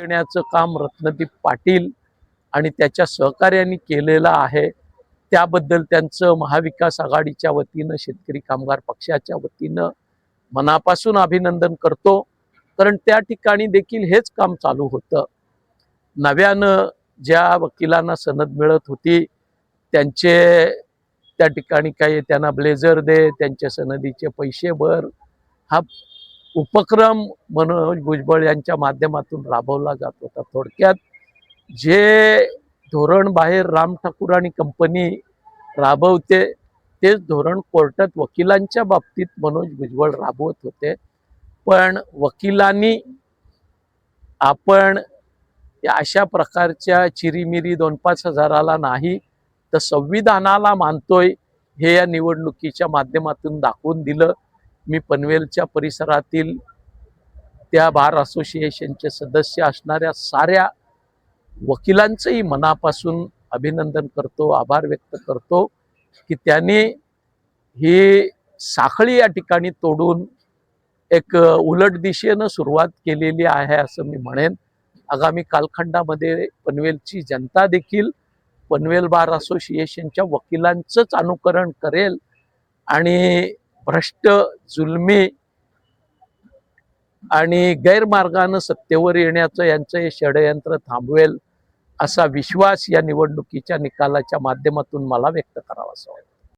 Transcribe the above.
देण्याचं काम रत्नदीप पाटील आणि त्याच्या सहकार्याने केलेलं आहे. त्याबद्दल त्यांचं महाविकास आघाडीच्या वतीनं शेतकरी कामगार पक्षाच्या वतीनं मनापासून अभिनंदन करतो. कारण त्या ठिकाणी देखील हेच काम चालू होतं. नव्यानं ज्या वकिलांना सनद मिळत होती त्यांचे त्या ठिकाणी काही त्यांना ब्लेझर दे त्यांच्या सनदीचे पैसे भर हा उपक्रम मनोज भुजबळ यांच्या माध्यमातून राबवला जात होता. थोडक्यात जे धोरण बाहेर राम ठाकूर आणि कंपनी राबवते तेच धोरण कोर्टात वकिलांच्या बाबतीत मनोज भुजबळ राबवत होते. पण वकिलांनी आपण या अशा प्रकारच्या चिरीमिरी दोन पाच हजाराला नाही तर संविधानाला मानतोय हे या निवडणुकीच्या माध्यमातून दाखवून दिलं. मी पनवेलच्या परिसरातील त्या बार असोसिएशनचे सदस्य असणाऱ्या साऱ्या वकिलांचंही मनापासून अभिनंदन करतो आभार व्यक्त करतो की त्यांनी ही साखळी या ठिकाणी तोडून एक उलट दिशेनं सुरुवात केलेली आहे असं मी म्हणेन. आगामी कालखंडामध्ये पनवेलची जनता देखील पनवेल बार असोसिएशनच्या वकिलांचंच अनुकरण करेल आणि भ्रष्ट जुलमी आणि गैरमार्गानं सत्तेवर येण्याचं यांचं हे षडयंत्र थांबवेल असा विश्वास या निवडणुकीच्या निकालाच्या माध्यमातून मला व्यक्त करावा वाटतं.